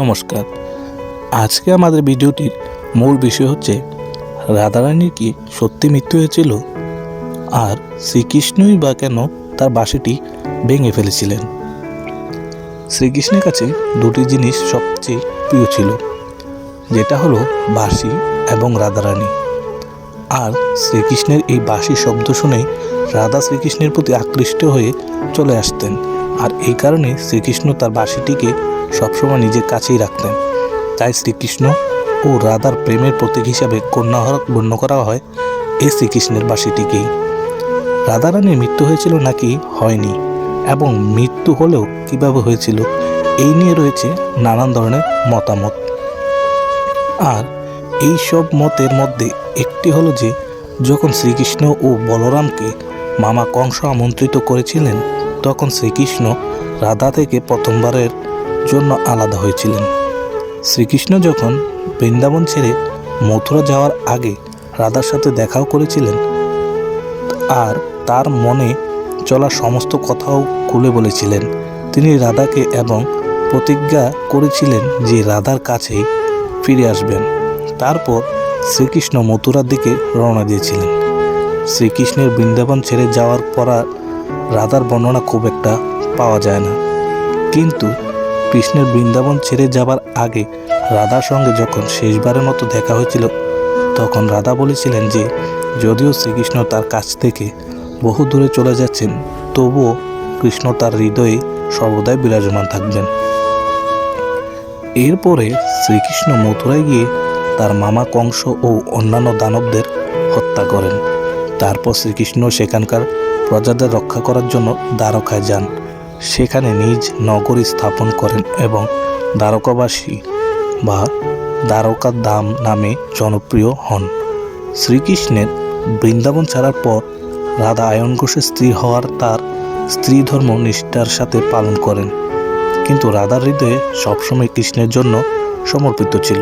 নমস্কার। আজকে আমাদের ভিডিওটির মূল বিষয় হচ্ছে, রাধারানীর কি সত্যি মৃত্যু হয়েছিল? আর শ্রীকৃষ্ণই বা কেন তার বাসিটি ভেঙে ফেলেছিলেন? শ্রীকৃষ্ণের কাছে দুটি জিনিস সবচেয়ে প্রিয় ছিল, যেটা হলো বাঁশি এবং রাধারানী। আর শ্রীকৃষ্ণের এই বাঁশি শব্দ শুনে রাধা শ্রীকৃষ্ণের প্রতি আকৃষ্ট হয়ে চলে আসতেন। আর এই কারণে শ্রীকৃষ্ণ তার বাঁশিটিকে সবসময় নিজের কাছেই রাখতেন। তাই শ্রীকৃষ্ণ ও রাধার প্রেমের প্রতীক হিসাবে কন্যাহরক গণ্য করা হয় এই শ্রীকৃষ্ণের বাঁশিটিকেই রাধারানীর মৃত্যু হয়েছিল নাকি হয়নি এবং মৃত্যু হলেও কীভাবে হয়েছিল এই নিয়ে রয়েছে নানান ধরনের মতামত। আর এই সব মতের মধ্যে একটি হলো যে, যখন শ্রীকৃষ্ণ ও বলরামকে মামা কংস আমন্ত্রিত করেছিলেন, তখন শ্রীকৃষ্ণ রাধা থেকে প্রথমবারের জন্য আলাদা হয়েছিলেন। শ্রীকৃষ্ণ যখন বৃন্দাবন ছেড়ে মথুরা যাওয়ার আগে রাধার সাথে দেখাও করেছিলেন, আর তার মনে চলা সমস্ত কথাও খুলে বলেছিলেন। তিনি রাধাকে এবং প্রতিজ্ঞা করেছিলেন যে রাধার কাছেই ফিরে আসবেন। তারপর শ্রীকৃষ্ণ মথুরার দিকে রওনা দিয়েছিলেন। শ্রীকৃষ্ণের বৃন্দাবন ছেড়ে যাওয়ার পর রাধার বর্ণনা খুব একটা পাওয়া যায় না। কিন্তু কৃষ্ণের বৃন্দাবন ছেড়ে যাবার আগে রাধার সঙ্গে যখন শেষবারের মতো দেখা হয়েছিল, তখন রাধা বলেছিলেন যে, যদিও শ্রীকৃষ্ণ তার কাছ থেকে বহু দূরে চলে যাচ্ছেন, তবুও কৃষ্ণ তার হৃদয়ে সর্বদাই বিরাজমান থাকবেন। এরপরে শ্রীকৃষ্ণ মথুরায় গিয়ে তার মামা কংস ও অন্যান্য দানবদের হত্যা করেন। তারপর শ্রীকৃষ্ণ সেখানকার প্রজাদের রক্ষা করার জন্য দ্বারকায় যান। সেখানে নিজ নগরী স্থাপন করেন এবং দ্বারকাবাসী বা দ্বারকা দাম নামে জনপ্রিয় হন। শ্রীকৃষ্ণের বৃন্দাবন ছাড়ার পর রাধা আয়ন ঘোষের স্ত্রী হওয়ার তার স্ত্রী ধর্ম নিষ্ঠার সাথে পালন করেন। কিন্তু রাধার হৃদয়ে সবসময় কৃষ্ণের জন্য সমর্পিত ছিল।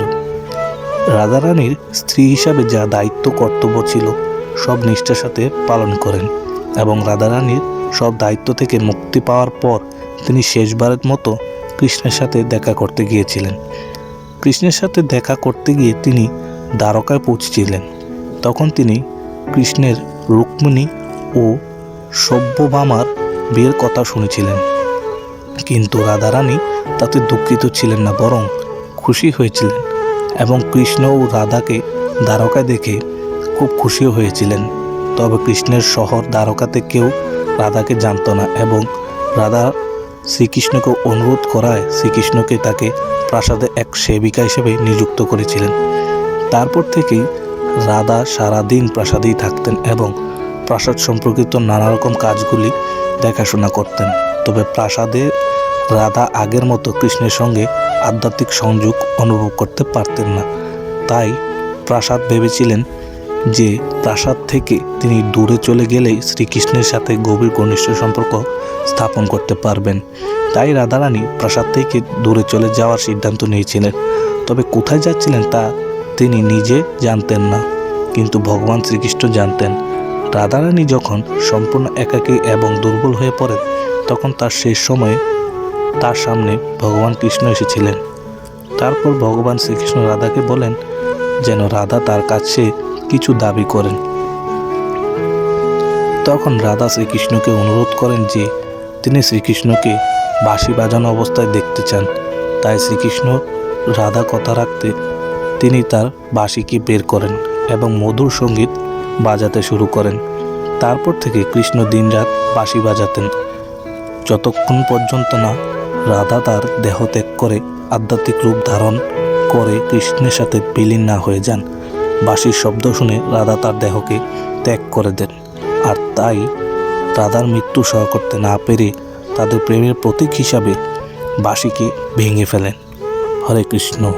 রাধারানীর স্ত্রী হিসাবে যা দায়িত্ব কর্তব্য ছিল, সব নিষ্ঠার সাথে পালন করেন এবং রাধারানীর সব দায়িত্ব থেকে মুক্তি পাওয়ার পর তিনি শেষবারের মতো কৃষ্ণের সাথে দেখা করতে গিয়েছিলেন। কৃষ্ণের সাথে দেখা করতে গিয়ে তিনি দ্বারকায় পৌঁছেছিলেন। তখন তিনি কৃষ্ণের রুক্মিণী ও সভ্যভামার বিয়ের কথা শুনেছিলেন। কিন্তু রাধারানী তাতে দুঃখিত ছিলেন না, বরং খুশি হয়েছিলেন এবং কৃষ্ণ ও রাধাকে দ্বারকায় দেখে খুব খুশিও হয়েছিলেন। তবে কৃষ্ণের শহর দ্বারকাতে কেউ রাধাকে জানতো না এবং রাধা শ্রীকৃষ্ণকে অনুরোধ করায় শ্রীকৃষ্ণকে তাকে প্রাসাদে এক সেবিকা হিসেবে নিযুক্ত করেছিলেন। তারপর থেকেই রাধা সারাদিন প্রাসাদেই থাকতেন এবং প্রাসাদ সম্পর্কিত নানা রকম কাজগুলি দেখাশোনা করতেন। তবে প্রাসাদে রাধা আগের মতো কৃষ্ণের সঙ্গে আধ্যাত্মিক সংযোগ অনুভব করতে পারতেন না। তাই প্রাসাদ ভেবেছিলেন যে প্রাসাদ থেকে তিনি দূরে চলে গেলেই শ্রীকৃষ্ণের সাথে গভীর ঘনিষ্ঠ সম্পর্ক স্থাপন করতে পারবেন। তাই রাধারানী প্রাসাদ থেকে দূরে চলে যাওয়ার সিদ্ধান্ত নিয়েছিলেন। তবে কোথায় যাচ্ছিলেন তা তিনি নিজে জানতেন না, কিন্তু ভগবান শ্রীকৃষ্ণ জানতেন। রাধারানী যখন সম্পূর্ণ একাকী এবং দুর্বল হয়ে পড়েন, তখন তার শেষ সময়ে তার সামনে ভগবান কৃষ্ণ এসেছিলেন। তারপর ভগবান শ্রীকৃষ্ণ রাধাকে বলেন, যেন রাধা তার কাছে কিছু দাবি করেন। তখন রাধা শ্রীকৃষ্ণকে অনুরোধ করেন যে, তিনি শ্রীকৃষ্ণকে বাঁশি বাজানো অবস্থায় দেখতে চান। তাই শ্রীকৃষ্ণ রাধা কথা রাখতে তিনি তার বাঁশিকে বের করেন এবং মধুর সংগীত বাজাতে শুরু করেন। তারপর থেকে কৃষ্ণ দিনরাত বাঁশি বাজাতেন। যতক্ষণ পর্যন্ত না রাধা তার দেহ ত্যাগ করে আধ্যাত্মিক রূপ ধারণ করে কৃষ্ণের সাথে বিলীন না হয়ে যান বাঁশির শব্দ শুনে রাধা তার দেহকে ত্যাগ করে দেন। আর তাই রাধার মৃত্যু সহ করতে না পেরে তাদের প্রেমের প্রতীক হিসাবে বাঁশিকে ভেঙে ফেলেন। হরে কৃষ্ণ।